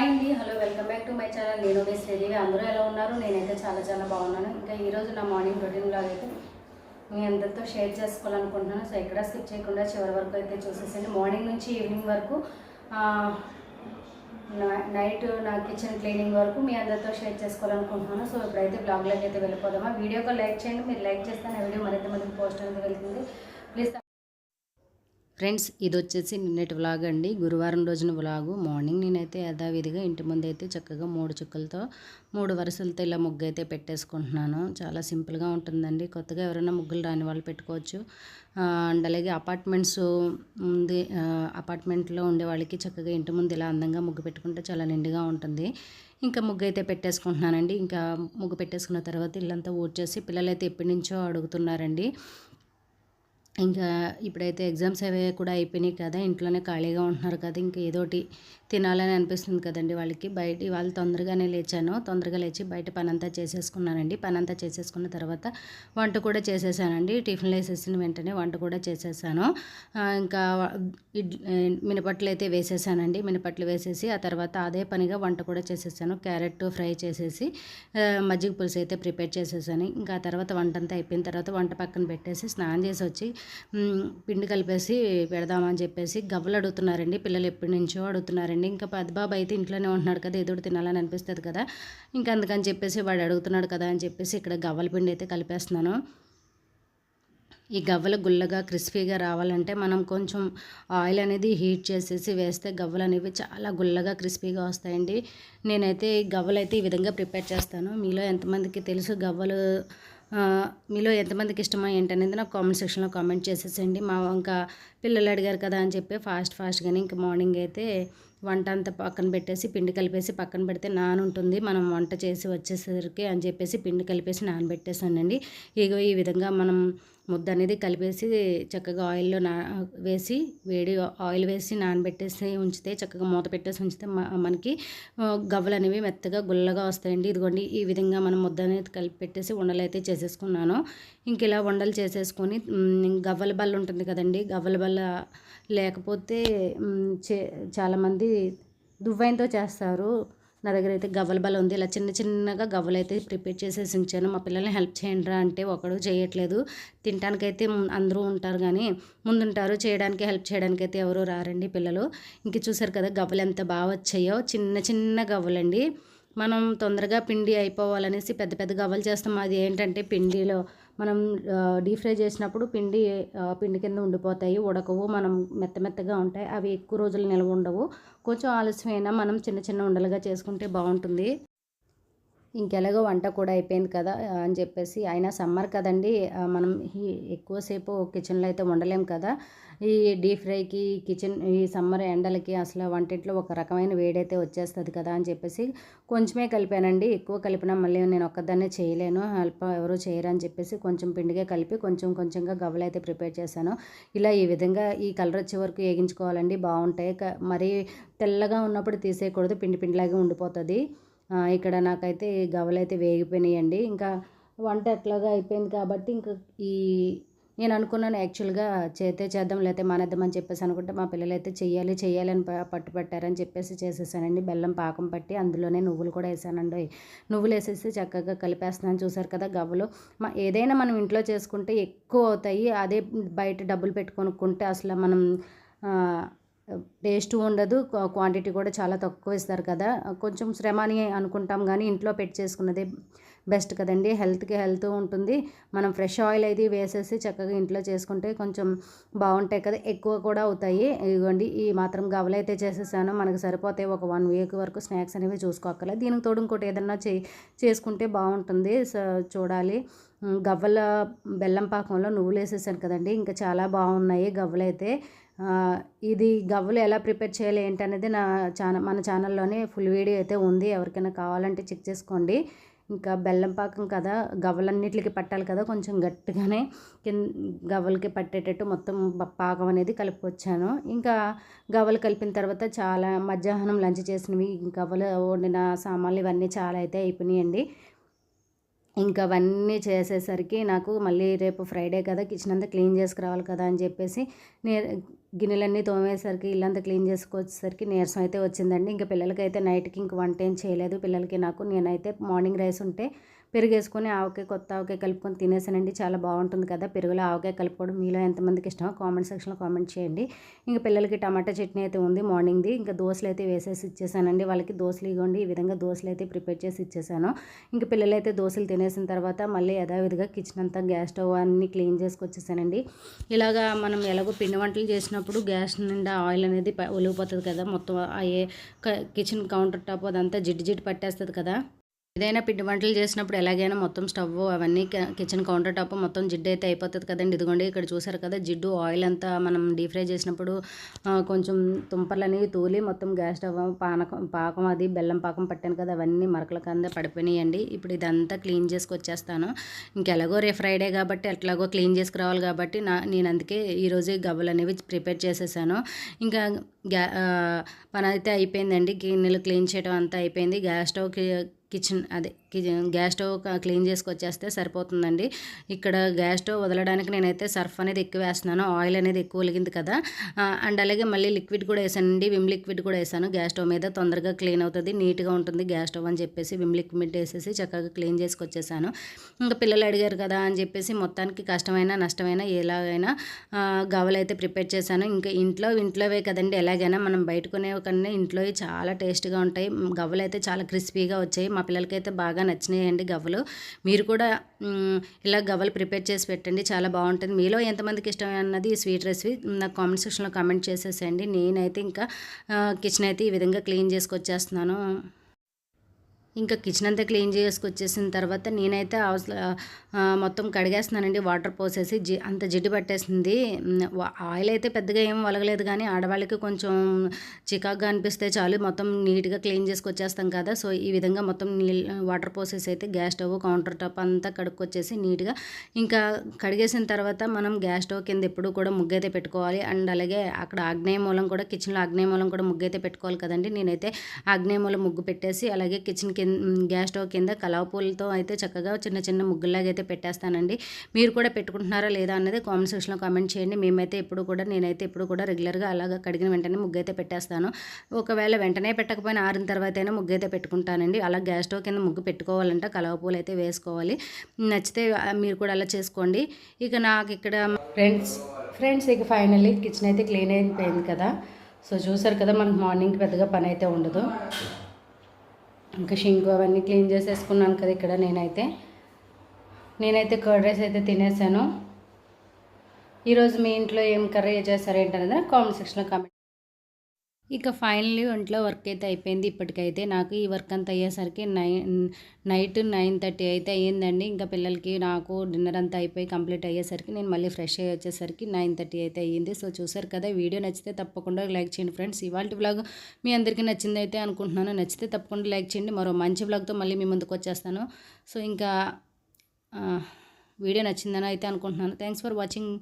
Hi అండి. Hello welcome back to my channel. నేను మీ శ్రీదేవి. అందరూ ఎలా ఉన్నారు? నేనైతే చాలా చాలా బాగున్నాను. ఇంకా ఈరోజు నా మార్నింగ్ రొటీన్ బ్లాగ్ అయితే మీ అందరితో షేర్ చేసుకోవాలనుకుంటున్నాను. సో ఎక్కడ స్కిప్ చేయకుండా చివరి వరకు అయితే చూసేసండి మార్నింగ్ నుంచి ఈవినింగ్ వరకు నైట్ నా కిచెన్ క్లీనింగ్ వరకు మీ అందరితో షేర్ చేసుకోవాలనుకుంటున్నాను. సో ఇప్పుడైతే బ్లాగ్లోకి అయితే వెళ్ళిపోదామా. వీడియోకి లైక్ చేయండి. మీరు లైక్ చేస్తే నా వీడియో మరింత మందికి పోస్ట్ అనేది వెళ్తుంది. ప్లీజ్ ఫ్రెండ్స్ ఇది వచ్చేసి నిన్నటి వ్లాగ్ అండి. గురువారం రోజున వ్లాగు. మార్నింగ్ నేనైతే యథావిధిగా ఇంటి ముందు అయితే చక్కగా మూడు చుక్కలతో మూడు వరుసలతో ఇలా ముగ్గు అయితే పెట్టేసుకుంటున్నాను. చాలా సింపుల్గా ఉంటుందండి. కొత్తగా ఎవరైనా ముగ్గులు రాని వాళ్ళు పెట్టుకోవచ్చు. అండ్ అలాగే అపార్ట్మెంట్స్ ఉంది అపార్ట్మెంట్లో ఉండే వాళ్ళకి చక్కగా ఇంటి ముందు ఇలా అందంగా ముగ్గు పెట్టుకుంటే చాలా నిండుగా ఉంటుంది. ఇంకా ముగ్గు అయితే పెట్టేసుకుంటున్నానండి. ఇంకా ముగ్గు పెట్టేసుకున్న తర్వాత ఇల్లంతా ఊడ్చేసి పిల్లలైతే ఎప్పటి నుంచో అడుగుతున్నారండి. ఇంకా ఇప్పుడైతే ఎగ్జామ్స్ అవి కూడా అయిపోయినాయి కదా ఇంట్లోనే ఖాళీగా ఉంటున్నారు కదా ఇంకా ఏదోటి తినాలని అనిపిస్తుంది కదండి వాళ్ళకి. బయట వాళ్ళు తొందరగానే లేచాను తొందరగా లేచి బయట పనంతా చేసేసుకున్నానండి. పనంతా చేసేసుకున్న తర్వాత వంట కూడా చేసేసానండి. టిఫిన్లు వేసేసిన వెంటనే వంట కూడా చేసేసాను. ఇంకా మినపట్లు అయితే వేసేసానండి. మినపట్లు వేసేసి ఆ తర్వాత అదే పనిగా వంట కూడా చేసేసాను. క్యారెట్ ఫ్రై చేసేసి మజ్జిగ పులుసు అయితే ప్రిపేర్ చేసేసాను. ఇంకా ఆ తర్వాత వంట అంతా అయిపోయిన తర్వాత వంట పక్కన పెట్టేసి స్నానం చేసి వచ్చి పిండి కలిపేసి పెడదామని చెప్పేసి గవ్వలు అడుగుతున్నారండి. పిల్లలు ఎప్పటి నుంచో అడుగుతున్నారండి. ఇంకా పెద్ద బాబు అయితే ఇంట్లోనే ఉంటున్నాడు కదా ఏదో తినాలని అనిపిస్తుంది కదా. ఇంకా అందుకని చెప్పేసి వాడు అడుగుతున్నాడు కదా అని చెప్పేసి ఇక్కడ గవ్వల పిండి అయితే కలిపేస్తున్నాను. ఈ గవ్వలు గుల్లగా క్రిస్పీగా రావాలంటే మనం కొంచెం ఆయిల్ అనేది హీట్ చేసేసి వేస్తే గవ్వలు అనేవి చాలా గుల్లగా క్రిస్పీగా వస్తాయండి. నేనైతే ఈ గవ్వలు అయితే ఈ విధంగా ప్రిపేర్ చేస్తాను. మీలో ఎంతమందికి తెలుసు గవ్వలు మీలో ఎంతమందికి ఇష్టమా ఏంటనేది నాకు కామెంట్ సెక్షన్లో కామెంట్ చేసేసండి మా ఇంకా పిల్లలు అడిగారు కదా అని చెప్పి ఫాస్ట్ ఫాస్ట్గానే ఇంకా మార్నింగ్ అయితే వంట అంతా పక్కన పెట్టేసి పిండి కలిపేసి పక్కన పెడితే నానుంటుంది. మనం వంట చేసి వచ్చేసరికి అని చెప్పేసి పిండి కలిపేసి నానబెట్టేసానండి. ఇగో ఈ విధంగా మనం ముద్ద అనేది కలిపేసి చక్కగా ఆయిల్లో నా వేసి వేడి ఆయిల్ వేసి నానబెట్టేసి ఉంచితే చక్కగా మూత పెట్టేసి ఉంచితే మనకి గవ్వలు అనేవి మెత్తగా గుల్లగా వస్తాయండి. ఇదిగోండి ఈ విధంగా మనం ముద్ద అనేది కలిపి పెట్టేసి ఉండలు అయితే చేసేసుకున్నాను. ఇంక ఇలా ఉండలు చేసేసుకొని గవ్వల బల్ల ఉంటుంది కదండి గవ్వల బల్ల లేకపోతే చే చాలామంది దువ్వెనతో చేస్తారు. నా దగ్గర అయితే గవ్వల బల ఉంది. ఇలా చిన్న చిన్నగా గవ్వలు అయితే ప్రిపేర్ చేసేసి ఉంచాను. మా పిల్లల్ని హెల్ప్ చేయండి అంటే ఒకడు చేయట్లేదు. తినడానికైతే అందరూ ఉంటారు కానీ ముందుంటారు. చేయడానికి హెల్ప్ చేయడానికి అయితే ఎవరు రారండి పిల్లలు. ఇంక చూసారు కదా గవ్వలు ఎంత బాగా వచ్చాయో. చిన్న చిన్న గవ్వలండి. మనం తొందరగా పిండి అయిపోవాలనేసి పెద్ద పెద్ద గవ్వలు చేస్తాం. అది ఏంటంటే పిండిలో మనం డీప్ ఫ్రై చేసినప్పుడు పిండి పిండి కింద ఉండిపోతాయి ఉడకవు మనం మెత్త మెత్తగా ఉంటాయి అవి ఎక్కువ రోజులు నిల్వ ఉండవు. కొంచెం ఆలస్యమైనా మనం చిన్న చిన్న ఉండలుగా చేసుకుంటే బాగుంటుంది. ఇంకెలాగో వంట కూడా అయిపోయింది కదా అని చెప్పేసి. అయినా సమ్మర్ కదండి మనం ఎక్కువసేపు కిచెన్లో అయితే ఉండలేం కదా. ఈ డీప్ ఫ్రైకి కిచెన్ ఈ సమ్మర్ ఎండలకి అసలు వంటింట్లో ఒక రకమైన వేడైతే వచ్చేస్తుంది కదా అని చెప్పేసి కొంచెమే కలిపానండి. ఎక్కువ కలిపినా మళ్ళీ నేను ఒక్కదాన్నే చేయలేను హెల్ప్ ఎవరు చేయరు అని చెప్పేసి కొంచెం పిండిగా కలిపి కొంచెం కొంచెంగా గవ్వలు అయితే ప్రిపేర్ చేశాను. ఇలా ఈ విధంగా ఈ కలర్ వచ్చే వరకు వేగించుకోవాలండి బాగుంటాయి. క- మరీ తెల్లగా ఉన్నప్పుడు తీసేయకూడదు పిండి పిండిలాగే ఉండిపోతుంది. ఇక్కడ నాకైతే గవలైతే అయితే వేగిపోయినాయండి. ఇంకా వంట ఎట్లాగా అయిపోయింది కాబట్టి ఇంకా ఈ నేను అనుకున్నాను యాక్చువల్గా చేతే చేద్దాం లేకపోతే మానేద్దామని చెప్పేసి అనుకుంటే మా పిల్లలు అయితే చెయ్యాలి చెయ్యాలి అని పట్టు పెట్టారని చెప్పేసి చేసేసానండి. బెల్లం పాకం పట్టి అందులోనే నువ్వులు కూడా వేసానండి. నువ్వులు వేసేసి చక్కగా కలిపేస్తున్నాను. చూసారు కదా గవ్వలు. మా ఏదైనా మనం ఇంట్లో చేసుకుంటే ఎక్కువ అవుతాయి. అదే బయట డబ్బులు పెట్టుకొనుక్కుంటే అసలు మనం టేస్ట్ ఉండదు క్వాంటిటీ కూడా చాలా తక్కువ ఇస్తారు కదా. కొంచెం శ్రమ అని అనుకుంటాం కానీ ఇంట్లో పెట్టి చేసుకున్నదే బెస్ట్ కదండి. హెల్త్కి హెల్త్ ఉంటుంది. మనం ఫ్రెష్ ఆయిల్ అయితే వేసేసి చక్కగా ఇంట్లో చేసుకుంటే కొంచెం బాగుంటాయి కదా. ఎక్కువ కూడా అవుతాయి. ఇదిగోండి ఈ మాత్రం గవలైతే చేసేసాను. మనకు సరిపోతాయి ఒక వన్ వీక్ వరకు స్నాక్స్ అనేవి చూసుకోకలే దీనికి తోడు ఇంకోటి ఏదన్నా చే చేసుకుంటే బాగుంటుంది. చూడాలి. గవ్వల బెల్లం పాకంలో నువ్వులు వేసేసాను కదండి. ఇంకా చాలా బాగున్నాయి గవ్వలైతే. ఇది గవ్వలు ఎలా ప్రిపేర్ చేయాలి ఏంటనేది నా ఛానల్ మన ఛానల్లోనే ఫుల్ వీడియో అయితే ఉంది. ఎవరికైనా కావాలంటే చెక్ చేసుకోండి. ఇంకా బెల్లం పాకం కదా గవ్వలన్నిటికి పట్టాలి కదా కొంచెం గట్టిగానే కింద గవ్వలకి పట్టేటట్టు మొత్తం పాకం అనేది కలుపుకొచ్చాను. ఇంకా గవ్వలు కలిపిన తర్వాత చాలా మధ్యాహ్నం లంచ్ చేసినవి గవ్వలు వండిన సామాన్లు ఇవన్నీ చాలా అయితే అయిపోయినాయండి. ఇంకా అవన్నీ చేసేసరికి నాకు మళ్ళీ రేపు ఫ్రైడే కదా కిచెన్ అంతా క్లీన్ చేసుకురావాలి కదా అని చెప్పేసి నే గిన్నెలన్నీ తోమేసరికి ఇల్లంతా క్లీన్ చేసుకొచ్చేసరికి నీరసం అయితే వచ్చిందండి. ఇంకా పిల్లలకైతే నైట్కి ఇంక వంట ఏం చేయలేదు. పిల్లలకి నాకు నేనైతే మార్నింగ్ రైస్ ఉంటే పెరుగు వేసుకొని ఆవకాయ కొత్త ఆవకాయ కలుపుకొని తినేసానండి. చాలా బాగుంటుంది కదా పెరుగులో ఆవకాయ కలుపుకోవడం. మీలో ఎంతమందికి ఇష్టమో కామెంట్ సెక్షన్లో కామెంట్ చేయండి. ఇంకా పిల్లలకి టమాటా చట్నీ అయితే ఉంది మార్నింగ్ది. ఇంకా దోశలు అయితే వేసేసి ఇచ్చేసానండి. వాళ్ళకి దోశలు ఇవ్వండి. ఈ విధంగా దోశలు అయితే ప్రిపేర్ చేసి ఇచ్చేసాను. ఇంకా పిల్లలు అయితే దోశలు తినేసిన తర్వాత మళ్ళీ యథావిధిగా కిచెన్ అంతా గ్యాస్ స్టవ్ అన్ని క్లీన్ చేసుకొచ్చేసానండి. ఇలాగా మనం ఎలాగో పిండి వంటలు చేసినప్పుడు గ్యాస్ నిండా ఆయిల్ అనేది ప- ఒలిగిపోతుంది కదా. మొత్తం అయ్యే కిచెన్ కౌంటర్ టాప్ అదంతా జిడ్డు జిడ్డు పట్టేస్తుంది కదా. ఏదైనా పిండి వంటలు చేసినప్పుడు ఎలాగైనా మొత్తం స్టవ్ అవన్నీ కిచెన్ కౌంటర్ టాప్ మొత్తం జిడ్డు అయితే అయిపోతుంది కదండి. ఇదిగోండి ఇక్కడ చూసారు కదా జిడ్డు ఆయిల్ అంతా మనం డీప్ ఫ్రై చేసినప్పుడు కొంచెం తుంపర్లు అనేవి తూలి మొత్తం గ్యాస్ స్టవ్ పానకం పాకం అది బెల్లం పాకం పట్టాను కదా అవన్నీ మరకల కింద పడిపోయినాయండి. ఇప్పుడు ఇదంతా క్లీన్ చేసుకొచ్చేస్తాను. ఇంకెలాగో రేపు ఫ్రైడే కాబట్టి ఎట్లాగో క్లీన్ చేసుకురావాలి కాబట్టి నా నేను అందుకే ఈరోజు గవ్వలు అనేవి ప్రిపేర్ చేసేసాను. ఇంకా గ్యా పని అయితే అయిపోయిందండి. గిన్నెలు క్లీన్ చేయడం అంతా అయిపోయింది. గ్యాస్ స్టవ్ కిచెన్ అదే కిచెన్ గ్యాస్ స్టవ్ క్లీన్ చేసుకొచ్చేస్తే సరిపోతుందండి. ఇక్కడ గ్యాస్ స్టవ్ వదలడానికి నేనైతే సర్ఫ్ అనేది ఎక్కువ వేస్తున్నాను. ఆయిల్ అనేది ఎక్కువ ఒలిగింది కదా. అండ్ అలాగే మళ్ళీ లిక్విడ్ కూడా వేసానండి. విమ్ లిక్విడ్ కూడా వేసాను. గ్యాస్ స్టవ్ మీద తొందరగా క్లీన్ అవుతుంది నీట్గా ఉంటుంది గ్యాస్ స్టవ్ అని చెప్పేసి విమ్ లిక్విడ్ వేసేసి చక్కగా క్లీన్ చేసుకొచ్చేసాను. ఇంకా పిల్లలు అడిగారు కదా అని చెప్పేసి మొత్తానికి కష్టమైనా నష్టమైనా ఎలాగైనా ఆ, అయితే ప్రిపేర్ చేశాను. ఇంకా ఇంట్లో ఇంట్లోవే కదండి. ఎలాగైనా మనం బయట కొనే కన్నా ఇంట్లో చాలా టేస్ట్గా ఉంటాయి. గవ్వలు అయితే చాలా క్రిస్పీగా వచ్చాయి. మా పిల్లలకైతే బాగా నచ్చినాయండి గవ్వలు. మీరు కూడా ఇలా గవ్వలు ప్రిపేర్ చేసి పెట్టండి. చాలా బాగుంటుంది. మీలో ఎంతమందికి ఇష్టం అన్నది ఈ స్వీట్ రెసిపీ? నాకు కామెంట్ సెక్షన్లో కామెంట్ చేసేసేయండి. నేనైతే ఇంకా కిచెన్ అయితే ఈ విధంగా క్లీన్ చేసుకొచ్చేస్తున్నాను. ఇంకా కిచెన్ అంతా క్లీన్ చేసుకొచ్చేసిన తర్వాత నేనైతే అవసరం మొత్తం కడిగేస్తున్నానండి వాటర్ పోసేసి జి అంత జిడ్డు పట్టేసింది. ఆయిల్ అయితే పెద్దగా ఏం వలగలేదు కానీ ఆడవాళ్ళకి కొంచెం చికాకుగా అనిపిస్తే చాలు మొత్తం నీట్గా క్లీన్ చేసుకొచ్చేస్తాం కదా. సో ఈ విధంగా మొత్తం నీళ్ళు వాటర్ పోసేసి అయితే గ్యాస్ స్టవ్ కౌంటర్ టాప్ అంతా కడుక్కొచ్చేసి నీట్గా ఇంకా కడిగేసిన తర్వాత మనం గ్యాస్ స్టవ్ కింద ఎప్పుడు కూడా ముగ్గు అయితే పెట్టుకోవాలి. అండ్ అలాగే అక్కడ ఆగ్నేయ మూలం కూడా కిచెన్లో ఆగ్నేయ మూలం కూడా ముగ్గు అయితే పెట్టుకోవాలి కదండి. నేనైతే ఆగ్నేయ మూలం ముగ్గు పెట్టేసి అలాగే కిచెన్ కింద గ్యాస్ స్టవ్ కింద కలవ పూలతో అయితే చక్కగా చిన్న చిన్న ముగ్గులాగా అయితే పెట్టేస్తానండి. మీరు కూడా పెట్టుకుంటున్నారా లేదా అన్నది కామెంట్ సెక్షన్లో కామెంట్ చేయండి. మేమైతే ఎప్పుడు కూడా నేనైతే ఎప్పుడు కూడా రెగ్యులర్గా అలాగా కడిగిన వెంటనే ముగ్గు అయితే పెట్టేస్తాను. ఒకవేళ వెంటనే పెట్టకపోయినా ఆరిన తర్వాత అయినా ముగ్గు అయితే పెట్టుకుంటానండి. అలా గ్యాస్ స్టవ్ కింద ముగ్గు పెట్టుకోవాలంటే కలవ పూలు అయితే వేసుకోవాలి. నచ్చితే మీరు కూడా అలా చేసుకోండి. ఇక నాకు ఇక్కడ ఫ్రెండ్స్ ఫ్రెండ్స్ ఇక ఫైనల్లీ కిచెన్ అయితే క్లీన్ అయిపోయింది కదా. సో చూసారు కదా మనకు మార్నింగ్ పెద్దగా పని అయితే ఉండదు. ఇంకా షింకు అవన్నీ క్లీన్ చేసేసుకున్నాను కదా ఇక్కడ నేనైతే. నేనైతే కర్డ్ రైస్ అయితే తినేసాను. ఈరోజు మీ ఇంట్లో ఏం కర్రీ చేస్తారు ఏంటనేది కామెంట్ సెక్షన్లో కామెంట్ ఇక ఫైనల్లీ ఒంట్లో వర్క్ అయితే అయిపోయింది. ఇప్పటికైతే నాకు ఈ వర్క్ అంతా అయ్యేసరికి నైన్ నైట్ నైన్ థర్టీ అయితే అయ్యిందండి. ఇంకా పిల్లలకి నాకు డిన్నర్ అంతా అయిపోయి కంప్లీట్ అయ్యేసరికి నేను మళ్ళీ ఫ్రెష్ అయ్యి వచ్చేసరికి నైన్ థర్టీ అయితే అయ్యింది. సో చూసారు కదా వీడియో నచ్చితే తప్పకుండా లైక్ చేయండి ఫ్రెండ్స్. ఇవాళ బ్లాగ్ మీ అందరికీ నచ్చింది అయితే అనుకుంటున్నాను. నచ్చితే తప్పకుండా లైక్ చేయండి. మరో మంచి బ్లాగ్తో మళ్ళీ మీ ముందుకు వచ్చేస్తాను. సో ఇంకా వీడియో నచ్చిందని అయితే అనుకుంటున్నాను. Thanks for watching